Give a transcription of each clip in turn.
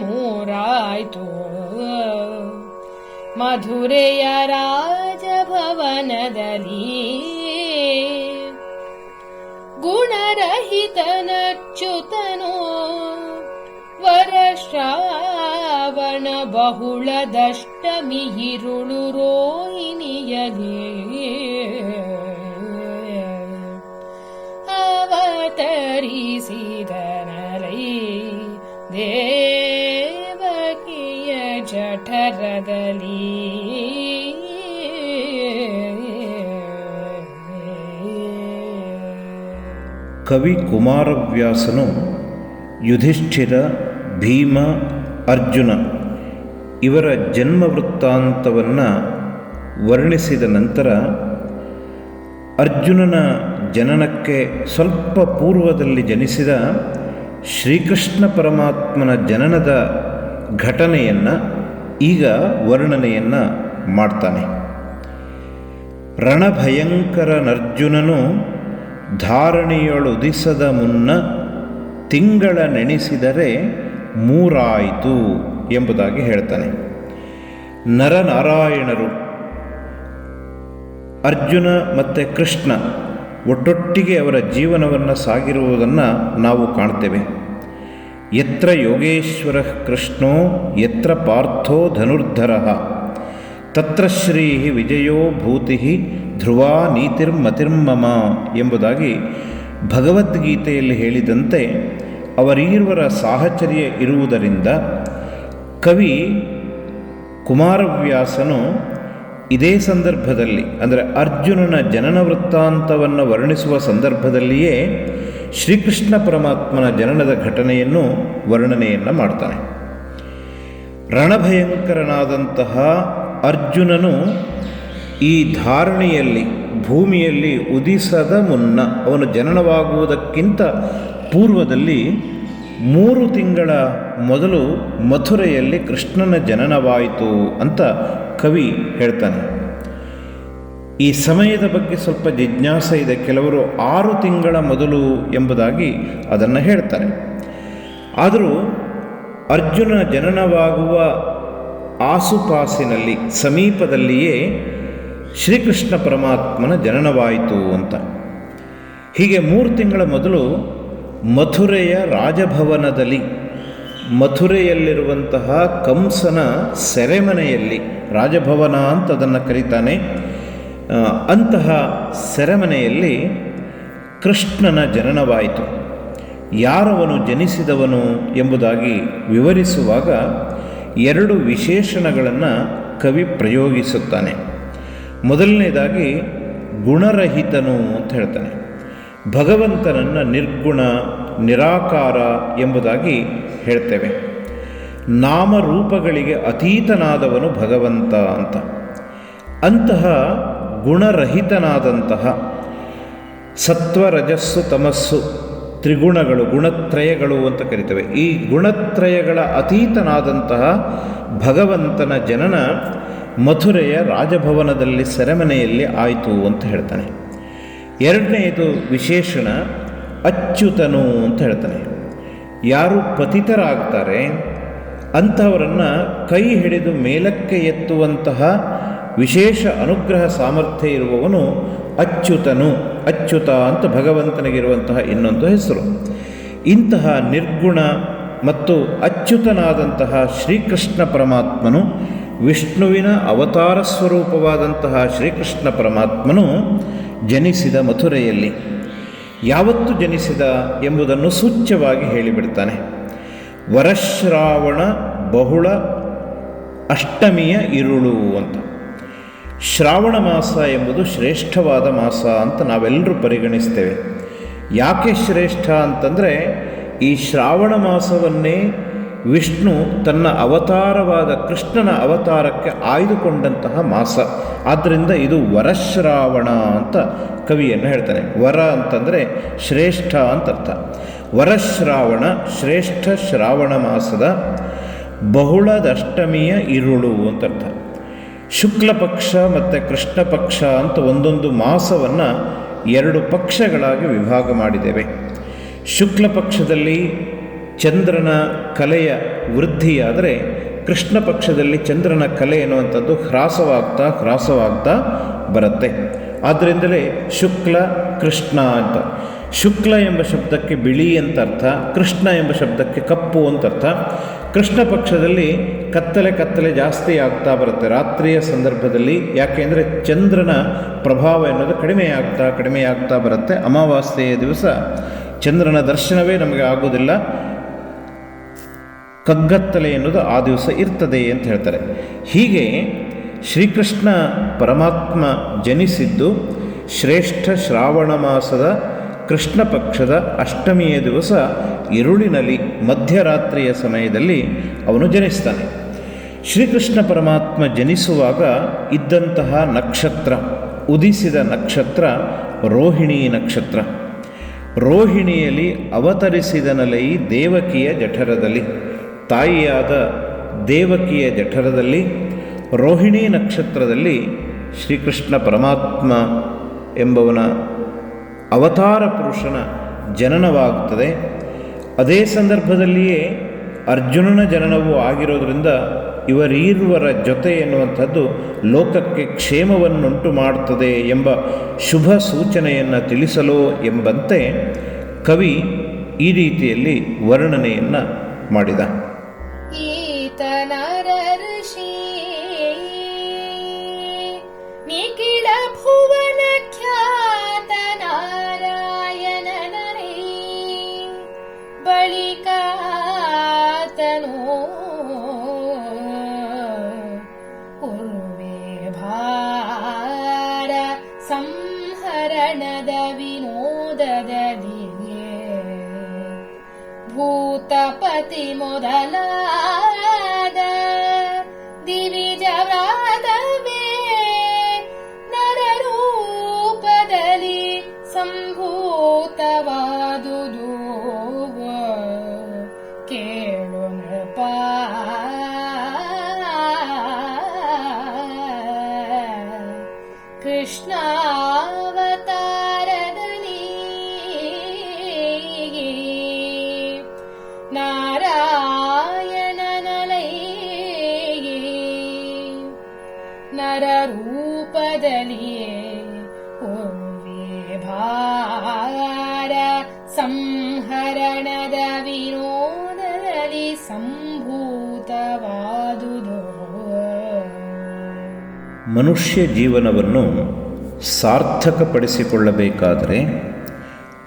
ಮೂರಾಯ್ತು ಮಧುರೆಯ ರಾಜಭವನದಲ್ಲಿ ಗುಣರಹಿತನಚ್ಯುತನೋ ವರಶ್ರಾವಣ ಬಹುಳದಷ್ಟಮಿ ಇರುಳು ರೋಹಿಣಿಯಲಿ ಅವತರಿಸಿದನರೈ ದೇವಕಿಯ ಕವಿ ಕುಮಾರವ್ಯಾಸನು ಯುಧಿಷ್ಠಿರ ಭೀಮ ಅರ್ಜುನ ಇವರ ಜನ್ಮ ವೃತ್ತಾಂತವನ್ನು ವರ್ಣಿಸಿದ ನಂತರ ಅರ್ಜುನನ ಜನನಕ್ಕೆ ಸ್ವಲ್ಪ ಪೂರ್ವದಲ್ಲಿ ಜನಿಸಿದ ಶ್ರೀಕೃಷ್ಣ ಪರಮಾತ್ಮನ ಜನನದ ಘಟನೆಯನ್ನು ಈಗ ವರ್ಣನೆಯನ್ನು ಮಾಡ್ತಾನೆ. ರಣಭಯಂಕರನರ್ಜುನನು ಧಾರಣೆಯೊಳುದಿಸದ ಮುನ್ನ ತಿಂಗಳ ನೆನೆಸಿದರೆ ಮೂರಾಯಿತು ಎಂಬುದಾಗಿ ಹೇಳ್ತಾನೆ. ನರನಾರಾಯಣರು ಅರ್ಜುನ ಮತ್ತು ಕೃಷ್ಣ ಒಟ್ಟೊಟ್ಟಿಗೆ ಅವರ ಜೀವನವನ್ನು ಸಾಗಿರುವುದನ್ನು ನಾವು ಕಾಣ್ತೇವೆ. ಎತ್ರ ಯೋಗೇಶ್ವರ ಕೃಷ್ಣೋ ಎತ್ರ ಪಾರ್ಥೋ ಧನುರ್ಧರ, ತತ್ರ ಶ್ರೀ ವಿಜಯೋ ಭೂತಿ ಧ್ರುವಾ ನೀತಿರ್ಮತಿರ್ಮಮ ಎಂಬುದಾಗಿ ಭಗವದ್ಗೀತೆಯಲ್ಲಿ ಹೇಳಿದಂತೆ ಅವರೀರ್ವರ ಸಾಹಚರ್ಯ ಇರುವುದರಿಂದ ಕವಿ ಕುಮಾರವ್ಯಾಸನು ಇದೇ ಸಂದರ್ಭದಲ್ಲಿ, ಅಂದರೆ ಅರ್ಜುನನ ಜನನ ವೃತ್ತಾಂತವನ್ನು ವರ್ಣಿಸುವ ಸಂದರ್ಭದಲ್ಲಿಯೇ ಶ್ರೀಕೃಷ್ಣ ಪರಮಾತ್ಮನ ಜನನದ ಘಟನೆಯನ್ನು ವರ್ಣನೆಯನ್ನು ಮಾಡ್ತಾನೆ. ರಣಭಯಂಕರನಾದಂತಹ ಅರ್ಜುನನು ಈ ಧಾರಣೆಯಲ್ಲಿ ಭೂಮಿಯಲ್ಲಿ ಉದಿಸದ ಮುನ್ನ ಅವನು ಜನನವಾಗುವುದಕ್ಕಿಂತ ಪೂರ್ವದಲ್ಲಿ ಮೂರು ತಿಂಗಳ ಮೊದಲು ಮಥುರೆಯಲ್ಲಿ ಕೃಷ್ಣನ ಜನನವಾಯಿತು ಅಂತ ಕವಿ ಹೇಳ್ತಾನೆ. ಈ ಸಮಯದ ಬಗ್ಗೆ ಸ್ವಲ್ಪ ಜಿಜ್ಞಾಸೆ ಇದೆ. ಕೆಲವರು ಆರು ತಿಂಗಳ ಮೊದಲು ಎಂಬುದಾಗಿ ಅದನ್ನು ಹೇಳ್ತಾರೆ. ಆದರೂ ಅರ್ಜುನ ಜನನವಾಗುವ ಆಸುಪಾಸಿನಲ್ಲಿ ಸಮೀಪದಲ್ಲಿಯೇ ಶ್ರೀಕೃಷ್ಣ ಪರಮಾತ್ಮನ ಜನನವಾಯಿತು ಅಂತ. ಹೀಗೆ ಮೂರು ತಿಂಗಳ ಮೊದಲು ಮಥುರೆಯ ರಾಜಭವನದಲ್ಲಿ, ಮಥುರೆಯಲ್ಲಿರುವಂತಹ ಕಂಸನ ಸೆರೆಮನೆಯಲ್ಲಿ, ರಾಜಭವನ ಅಂತ ಅದನ್ನು ಕರೀತಾನೆ ಅಂತಹ ಸೆರೆಮನೆಯಲ್ಲಿ ಕೃಷ್ಣನ ಜನನವಾಯಿತು. ಯಾರವನು ಜನಿಸಿದವನು ಎಂಬುದಾಗಿ ವಿವರಿಸುವಾಗ ಎರಡು ವಿಶೇಷಣಗಳನ್ನು ಕವಿ ಪ್ರಯೋಗಿಸುತ್ತಾನೆ. ಮೊದಲನೇದಾಗಿ ಗುಣರಹಿತನು ಅಂತ ಹೇಳ್ತಾನೆ. ಭಗವಂತನನ್ನು ನಿರ್ಗುಣ, ನಿರಾಕಾರ ಎಂಬುದಾಗಿ ಹೇಳ್ತೇವೆ. ನಾಮರೂಪಗಳಿಗೆ ಅತೀತನಾದವನು ಭಗವಂತ ಅಂತ. ಅಂತಹ ಗುಣರಹಿತನಾದಂತಹ ಸತ್ವ ರಜಸ್ಸು ತಮಸ್ಸು, ತ್ರಿಗುಣಗಳು, ಗುಣತ್ರಯಗಳು ಅಂತ ಕರಿತೇವೆ. ಈ ಗುಣತ್ರಯಗಳ ಅತೀತನಾದಂತಹ ಭಗವಂತನ ಜನನ ಮಥುರೆಯ ರಾಜಭವನದಲ್ಲಿ ಸೆರೆಮನೆಯಲ್ಲಿ ಆಯಿತು ಅಂತ ಹೇಳ್ತಾನೆ. ಎರಡನೆಯದು ವಿಶೇಷಣ ಅಚ್ಯುತನು ಅಂತ ಹೇಳ್ತಾನೆ. ಯಾರು ಪತಿತರಾಗ್ತಾರೆ, ಅಂಥವರನ್ನು ಕೈ ಹಿಡಿದು ಮೇಲಕ್ಕೆ ಎತ್ತುವಂತಹ ವಿಶೇಷ ಅನುಗ್ರಹ ಸಾಮರ್ಥ್ಯ ಇರುವವನು ಅಚ್ಯುತನು. ಅಚ್ಯುತ ಅಂತ ಭಗವಂತನಿಗಿರುವಂತಹ ಇನ್ನೊಂದು ಹೆಸರು. ಇಂತಹ ನಿರ್ಗುಣ ಮತ್ತು ಅಚ್ಯುತನಾದಂತಹ ಶ್ರೀಕೃಷ್ಣ ಪರಮಾತ್ಮನು ವಿಷ್ಣುವಿನ ಅವತಾರ ಸ್ವರೂಪವಾದಂತಹ ಶ್ರೀಕೃಷ್ಣ ಪರಮಾತ್ಮನು ಜನಿಸಿದ ಮಥುರೆಯಲ್ಲಿ. ಯಾವತ್ತು ಜನಿಸಿದ ಎಂಬುದನ್ನು ಸೂಚ್ಯವಾಗಿ ಹೇಳಿಬಿಡ್ತಾನೆ. ವರಶ್ರಾವಣ ಬಹುಳ ಅಷ್ಟಮಿಯ ಇರುಳು ಅಂತ. ಶ್ರಾವಣ ಮಾಸ ಎಂಬುದು ಶ್ರೇಷ್ಠವಾದ ಮಾಸ ಅಂತ ನಾವೆಲ್ಲರೂ ಪರಿಗಣಿಸ್ತೇವೆ. ಯಾಕೆ ಶ್ರೇಷ್ಠ ಅಂತಂದರೆ ಈ ಶ್ರಾವಣ ಮಾಸವನ್ನೇ ವಿಷ್ಣು ತನ್ನ ಅವತಾರವಾದ ಕೃಷ್ಣನ ಅವತಾರಕ್ಕೆ ಆಯ್ದುಕೊಂಡಂತಹ ಮಾಸ. ಆದ್ದರಿಂದ ಇದು ವರಶ್ರಾವಣ ಅಂತ ಕವಿಯನ್ನು ಹೇಳ್ತಾನೆ. ವರ ಅಂತಂದರೆ ಶ್ರೇಷ್ಠ ಅಂತ ಅರ್ಥ ವರಶ್ರಾವಣ, ಶ್ರೇಷ್ಠ ಶ್ರಾವಣ ಮಾಸದ ಬಹುಳದಷ್ಟಮಿಯ ಇರುಳು ಅಂತ ಅರ್ಥ ಶುಕ್ಲ ಪಕ್ಷ ಮತ್ತು ಕೃಷ್ಣ ಪಕ್ಷ ಅಂತ ಒಂದೊಂದು ಮಾಸವನ್ನು ಎರಡು ಪಕ್ಷಗಳಾಗಿ ವಿಭಾಗ ಮಾಡಿದ್ದೇವೆ. ಶುಕ್ಲ ಪಕ್ಷದಲ್ಲಿ ಚಂದ್ರನ ಕಲೆಯ ವೃದ್ಧಿಯಾದರೆ ಕೃಷ್ಣ ಪಕ್ಷದಲ್ಲಿ ಚಂದ್ರನ ಕಲೆ ಎನ್ನುವಂಥದ್ದು ಹ್ರಾಸವಾಗ್ತಾ ಹ್ರಾಸವಾಗ್ತಾ ಬರುತ್ತೆ. ಆದ್ದರಿಂದಲೇ ಶುಕ್ಲ ಕೃಷ್ಣ ಅಂತ. ಶುಕ್ಲ ಎಂಬ ಶಬ್ದಕ್ಕೆ ಬಿಳಿ ಅಂತ ಅರ್ಥ, ಕೃಷ್ಣ ಎಂಬ ಶಬ್ದಕ್ಕೆ ಕಪ್ಪು ಅಂತ ಅರ್ಥ. ಕೃಷ್ಣ ಪಕ್ಷದಲ್ಲಿ ಕತ್ತಲೆ ಕತ್ತಲೆ ಜಾಸ್ತಿ ಆಗ್ತಾ ಬರುತ್ತೆ. ರಾತ್ರಿಯ ಸಂದರ್ಭದಲ್ಲಿ ಯಾಕೆಂದರೆ ಚಂದ್ರನ ಪ್ರಭಾವ ಎನ್ನುವುದು ಕಡಿಮೆ ಆಗ್ತಾ ಕಡಿಮೆ ಆಗ್ತಾ ಬರುತ್ತೆ. ಅಮಾವಾಸ್ಯೆಯ ದಿವಸ ಚಂದ್ರನ ದರ್ಶನವೇ ನಮಗೆ ಆಗೋದಿಲ್ಲ ಕಗ್ಗತ್ತಲೆ ಎನ್ನುವುದು ಆ ದಿವಸ ಇರ್ತದೆ ಅಂತ ಹೇಳ್ತಾರೆ. ಹೀಗೆ ಶ್ರೀಕೃಷ್ಣ ಪರಮಾತ್ಮ ಜನಿಸಿದ್ದು ಶ್ರೇಷ್ಠ ಶ್ರಾವಣ ಮಾಸದ ಕೃಷ್ಣ ಪಕ್ಷದ ಅಷ್ಟಮಿಯ ದಿವಸ ಇರುಳಿನಲ್ಲಿ ಮಧ್ಯರಾತ್ರಿಯ ಸಮಯದಲ್ಲಿ ಅವನು ಜನಿಸ್ತಾನೆ. ಶ್ರೀಕೃಷ್ಣ ಪರಮಾತ್ಮ ಜನಿಸುವಾಗ ಇದ್ದಂತಹ ನಕ್ಷತ್ರ, ಉದಿಸಿದ ನಕ್ಷತ್ರ ರೋಹಿಣಿ ನಕ್ಷತ್ರ. ರೋಹಿಣಿಯಲ್ಲಿ ಅವತರಿಸಿದನಲೈ ದೇವಕಿಯ ಜಠರದಲ್ಲಿ. ತಾಯಿಯಾದ ದೇವಕಿಯ ಜಠರದಲ್ಲಿ, ರೋಹಿಣಿ ನಕ್ಷತ್ರದಲ್ಲಿ ಶ್ರೀಕೃಷ್ಣ ಪರಮಾತ್ಮ ಎಂಬವನ ಅವತಾರ ಪುರುಷನ ಜನನವಾಗುತ್ತದೆ. ಅದೇ ಸಂದರ್ಭದಲ್ಲಿಯೇ ಅರ್ಜುನನ ಜನನವೂ ಆಗಿರೋದರಿಂದ ಇವರೀರ್ವರ ಜೊತೆ ಎನ್ನುವಂಥದ್ದು ಲೋಕಕ್ಕೆ ಕ್ಷೇಮವನ್ನುಂಟು ಮಾಡುತ್ತದೆ ಎಂಬ ಶುಭ ಸೂಚನೆಯನ್ನು ತಿಳಿಸಲು ಎಂಬಂತೆ ಕವಿ ಈ ರೀತಿಯಲ್ಲಿ ವರ್ಣನೆಯನ್ನು ಮಾಡಿದ. ಸಂಭೂತವಾದುದು ಕೇಳು ನೃಪ. ಕೃಷ್ಣಾವತಾರದಲ್ಲಿ ನರ ನರರೂಪದಲ್ಲಿಯೇ ಓವೆ ಭಾರ ಸಂಹರಣದ ವಿನೋದದಲ್ಲಿ ಸಂಭೂತವಾದುದು. ಮನುಷ್ಯ ಜೀವನವನ್ನು ಸಾರ್ಥಕಪಡಿಸಿಕೊಳ್ಳಬೇಕಾದರೆ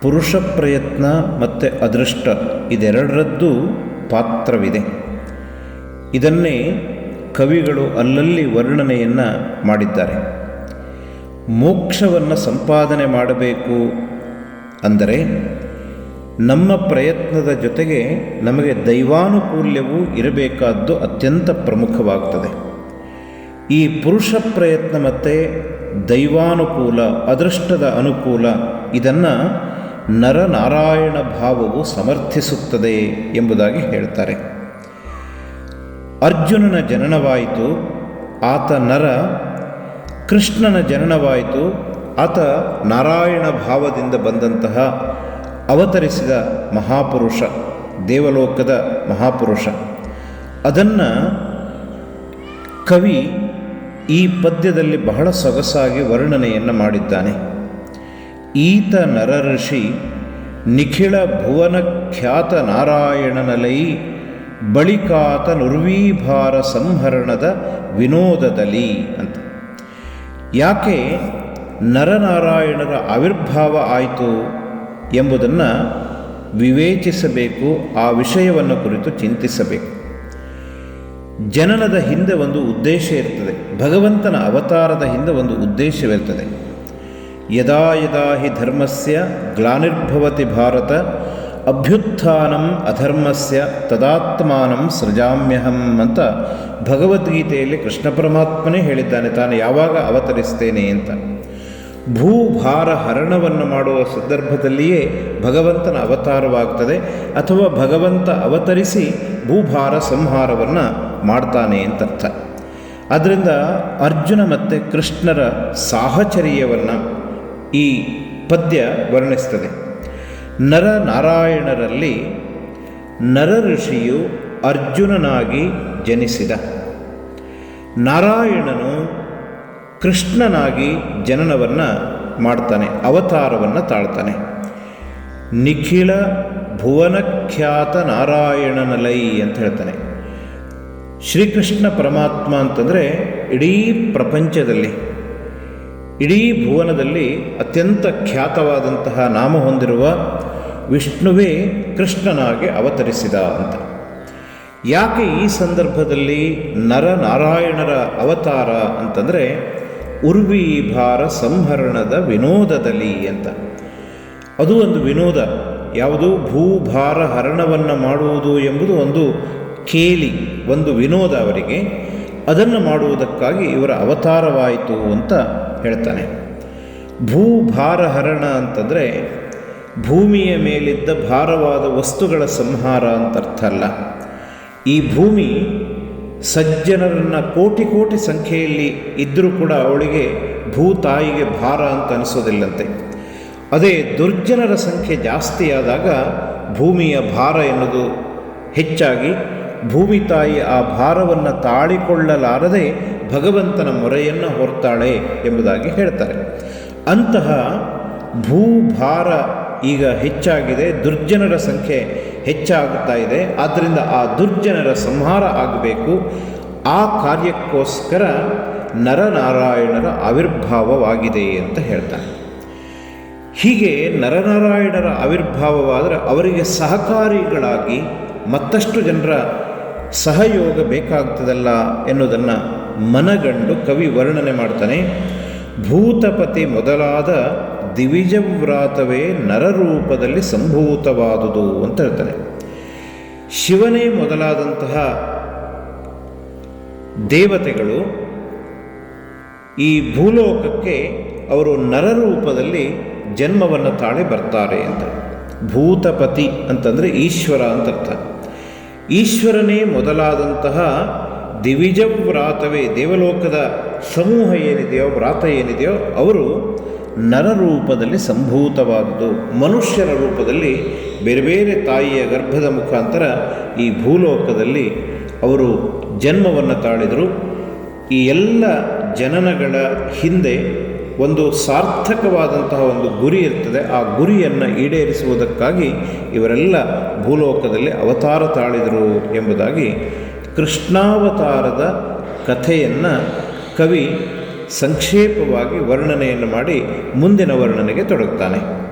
ಪುರುಷ ಪ್ರಯತ್ನ ಮತ್ತು ಅದೃಷ್ಟ ಇದೆರಡರದ್ದು ಪಾತ್ರವಿದೆ. ಇದನ್ನೇ ಕವಿಗಳು ಅಲ್ಲಲ್ಲಿ ವರ್ಣನೆಯನ್ನು ಮಾಡಿದ್ದಾರೆ. ಮೋಕ್ಷವನ್ನು ಸಂಪಾದನೆ ಮಾಡಬೇಕು ಅಂದರೆ ನಮ್ಮ ಪ್ರಯತ್ನದ ಜೊತೆಗೆ ನಮಗೆ ದೈವಾನುಕೂಲ್ಯವೂ ಇರಬೇಕಾದ್ದು ಅತ್ಯಂತ ಪ್ರಮುಖವಾಗ್ತದೆ. ಈ ಪುರುಷ ಪ್ರಯತ್ನ ಮತ್ತು ದೈವಾನುಕೂಲ, ಅದೃಷ್ಟದ ಅನುಕೂಲ, ಇದನ್ನು ನರನಾರಾಯಣ ಭಾವವು ಸಮರ್ಥಿಸುತ್ತದೆ ಎಂಬುದಾಗಿ ಹೇಳ್ತಾರೆ. ಅರ್ಜುನನ ಜನನವಾಯಿತು. ಆತ ನರ ಕೃಷ್ಣನ ಜನನವಾಯಿತು. ಆತ ನಾರಾಯಣ ಭಾವದಿಂದ ಬಂದಂತಹ ಅವತರಿಸಿದ ಮಹಾಪುರುಷ, ದೇವಲೋಕದ ಮಹಾಪುರುಷ. ಅದನ್ನು ಕವಿ ಈ ಪದ್ಯದಲ್ಲಿ ಬಹಳ ಸೊಗಸಾಗಿ ವರ್ಣನೆಯನ್ನು ಮಾಡಿದ್ದಾನೆ. ಈತ ನರಋಷಿ ನಿಖಿಳ ಭುವನ ಖ್ಯಾತ ನಾರಾಯಣನಲೈ ಬಳಿಕಾತ ನುರ್ವೀಭಾರ ಸಂಹರಣದ ವಿನೋದದಲ್ಲಿ ಅಂತ. ಯಾಕೆ ನರನಾರಾಯಣರ ಆವಿರ್ಭಾವ ಆಯಿತು ಎಂಬುದನ್ನು ವಿವೇಚಿಸಬೇಕು, ಆ ವಿಷಯವನ್ನು ಕುರಿತು ಚಿಂತಿಸಬೇಕು. ಜನನದ ಹಿಂದೆ ಒಂದು ಉದ್ದೇಶ ಇರ್ತದೆ, ಭಗವಂತನ ಅವತಾರದ ಹಿಂದೆ ಒಂದು ಉದ್ದೇಶವಿರ್ತದೆ. ಯದಾ ಯದಾ ಹಿ ಧರ್ಮಸ್ಯ ಗ್ಲಾನಿರ್ಭವತಿ ಭಾರತ ಅಭ್ಯುತ್ಥಾನಂ ಅಧರ್ಮಸ್ಯ ತದಾತ್ಮಾನಂ ಸೃಜಾಮ್ಯಹಂ ಅಂತ ಭಗವದ್ಗೀತೆಯಲ್ಲಿ ಕೃಷ್ಣ ಪರಮಾತ್ಮನೇ ಹೇಳಿದ್ದಾನೆ, ತಾನು ಯಾವಾಗ ಅವತರಿಸ್ತೇನೆ ಅಂತ. ಭೂಭಾರ ಹರಣವನ್ನು ಮಾಡುವ ಸಂದರ್ಭದಲ್ಲಿಯೇ ಭಗವಂತನ ಅವತಾರವಾಗ್ತದೆ, ಅಥವಾ ಭಗವಂತ ಅವತರಿಸಿ ಭೂಭಾರ ಸಂಹಾರವನ್ನು ಮಾಡ್ತಾನೆ ಅಂತರ್ಥ. ಅದರಿಂದ ಅರ್ಜುನ ಮತ್ತು ಕೃಷ್ಣರ ಸಾಹಚರ್ಯವನ್ನು ಈ ಪದ್ಯ ವರ್ಣಿಸ್ತದೆ. ನರನಾರಾಯಣರಲ್ಲಿ ನರ ಋಷಿಯು ಅರ್ಜುನನಾಗಿ ಜನಿಸಿದ. ನಾರಾಯಣನು ಕೃಷ್ಣನಾಗಿ ಜನನವನ್ನು ಮಾಡ್ತಾನೆ, ಅವತಾರವನ್ನು ತಾಳ್ತಾನೆ. ನಿಖಿಲ ಭುವನಖ್ಯಾತ ನಾರಾಯಣನಲೈ ಅಂತ ಹೇಳ್ತಾನೆ. ಶ್ರೀಕೃಷ್ಣ ಪರಮಾತ್ಮ ಅಂತಂದರೆ ಇಡೀ ಪ್ರಪಂಚದಲ್ಲಿ ಇಡೀ ಭುವನದಲ್ಲಿ ಅತ್ಯಂತ ಖ್ಯಾತವಾದಂತಹ ನಾಮ ಹೊಂದಿರುವ ವಿಷ್ಣುವೇ ಕೃಷ್ಣನಾಗಿ ಅವತರಿಸಿದ ಅಂತ. ಯಾಕೆ ಈ ಸಂದರ್ಭದಲ್ಲಿ ನರನಾರಾಯಣರ ಅವತಾರ ಅಂತಂದರೆ ಉರ್ವೀಭಾರ ಸಂಹರಣದ ವಿನೋದದಲ್ಲಿ ಅಂತ. ಅದು ಒಂದು ವಿನೋದ. ಯಾವುದು? ಭೂಭಾರ ಹರಣವನ್ನು ಮಾಡುವುದು ಎಂಬುದು ಒಂದು ಕೇಲಿ, ಒಂದು ವಿನೋದ ಅವರಿಗೆ. ಅದನ್ನು ಮಾಡುವುದಕ್ಕಾಗಿ ಇವರ ಅವತಾರವಾಯಿತು ಅಂತ ಹೇಳ್ತಾನೆ. ಭೂಭಾರ ಹರಣ ಅಂತಂದರೆ ಭೂಮಿಯ ಮೇಲಿದ್ದ ಭಾರವಾದ ವಸ್ತುಗಳ ಸಂಹಾರ ಅಂತ ಅರ್ಥ ಅಲ್ಲ ಈ ಭೂಮಿ ಸಜ್ಜನರನ್ನು ಕೋಟಿ ಕೋಟಿ ಸಂಖ್ಯೆಯಲ್ಲಿ ಇದ್ದರೂ ಕೂಡ ಅವಳಿಗೆ ಭೂತಾಯಿಗೆ ಭಾರ ಅಂತ ಅನಿಸೋದಿಲ್ಲಂತೆ. ಅದೇ ದುರ್ಜನರ ಸಂಖ್ಯೆ ಜಾಸ್ತಿಯಾದಾಗ ಭೂಮಿಯ ಭಾರ ಎನ್ನುವುದು ಹೆಚ್ಚಾಗಿ ಭೂಮಿ ತಾಯಿ ಆ ಭಾರವನ್ನು ತಾಳಿಕೊಳ್ಳಲಾರದೆ ಭಗವಂತನ ಮೊರೆಯನ್ನು ಹೊರ್ತಾಳೆ ಎಂಬುದಾಗಿ ಹೇಳ್ತಾರೆ. ಅಂತಹ ಭೂಭಾರ ಈಗ ಹೆಚ್ಚಾಗಿದೆ, ದುರ್ಜನರ ಸಂಖ್ಯೆ ಹೆಚ್ಚಾಗುತ್ತಾ ಇದೆ. ಆದ್ದರಿಂದ ಆ ದುರ್ಜನರ ಸಂಹಾರ ಆಗಬೇಕು. ಆ ಕಾರ್ಯಕ್ಕೋಸ್ಕರ ನರನಾರಾಯಣರ ಆವಿರ್ಭಾವವಾಗಿದೆ ಅಂತ ಹೇಳ್ತಾರೆ. ಹೀಗೆ ನರನಾರಾಯಣರ ಆವಿರ್ಭಾವವಾದರೆ ಅವರಿಗೆ ಸಹಕಾರಿಗಳಾಗಿ ಮತ್ತಷ್ಟು ಜನರ ಸಹಯೋಗ ಬೇಕಾಗ್ತದಲ್ಲ ಎನ್ನುವುದನ್ನು ಮನಗಂಡು ಕವಿ ವರ್ಣನೆ ಮಾಡ್ತಾನೆ. ಭೂತಪತಿ ಮೊದಲಾದ ದಿವಿಜವ್ರಾತವೇ ನರರೂಪದಲ್ಲಿ ಸಂಭೂತವಾದುದು ಅಂತ ಹೇಳ್ತಾನೆ. ಶಿವನೇ ಮೊದಲಾದಂತಹ ದೇವತೆಗಳು ಈ ಭೂಲೋಕಕ್ಕೆ ಅವರು ನರರೂಪದಲ್ಲಿ ಜನ್ಮವನ್ನು ತಾಳೆ ಬರ್ತಾರೆ ಅಂತ. ಭೂತಪತಿ ಅಂತಂದರೆ ಈಶ್ವರ ಅಂತ ಅರ್ಥ. ಈಶ್ವರನೇ ಮೊದಲಾದಂತಹ ದಿವಿಜವ್ರಾತವೇ ದೇವಲೋಕದ ಸಮೂಹ ಏನಿದೆಯೋ, ವ್ರಾತ ಏನಿದೆಯೋ, ಅವರು ನರರೂಪದಲ್ಲಿ ಸಂಭೂತವಾದದ್ದು ಮನುಷ್ಯರ ರೂಪದಲ್ಲಿ ಬೇರೆ ಬೇರೆ ತಾಯಿಯ ಗರ್ಭದ ಮುಖಾಂತರ ಈ ಭೂಲೋಕದಲ್ಲಿ ಅವರು ಜನ್ಮವನ್ನು ತಾಳಿದರು. ಈ ಎಲ್ಲ ಜನನಗಳ ಹಿಂದೆ ಒಂದು ಸಾರ್ಥಕವಾದಂತಹ ಒಂದು ಗುರಿ ಇರ್ತದೆ. ಆ ಗುರಿಯನ್ನು ಈಡೇರಿಸುವುದಕ್ಕಾಗಿ ಇವರೆಲ್ಲ ಭೂಲೋಕದಲ್ಲಿ ಅವತಾರ ತಾಳಿದರು ಎಂಬುದಾಗಿ ಕೃಷ್ಣಾವತಾರದ ಕಥೆಯನ್ನು ಕವಿ ಸಂಕ್ಷೇಪವಾಗಿ ವರ್ಣನೆಯನ್ನು ಮಾಡಿ ಮುಂದಿನ ವರ್ಣನೆಗೆ ತೊಡಗುತ್ತಾನೆ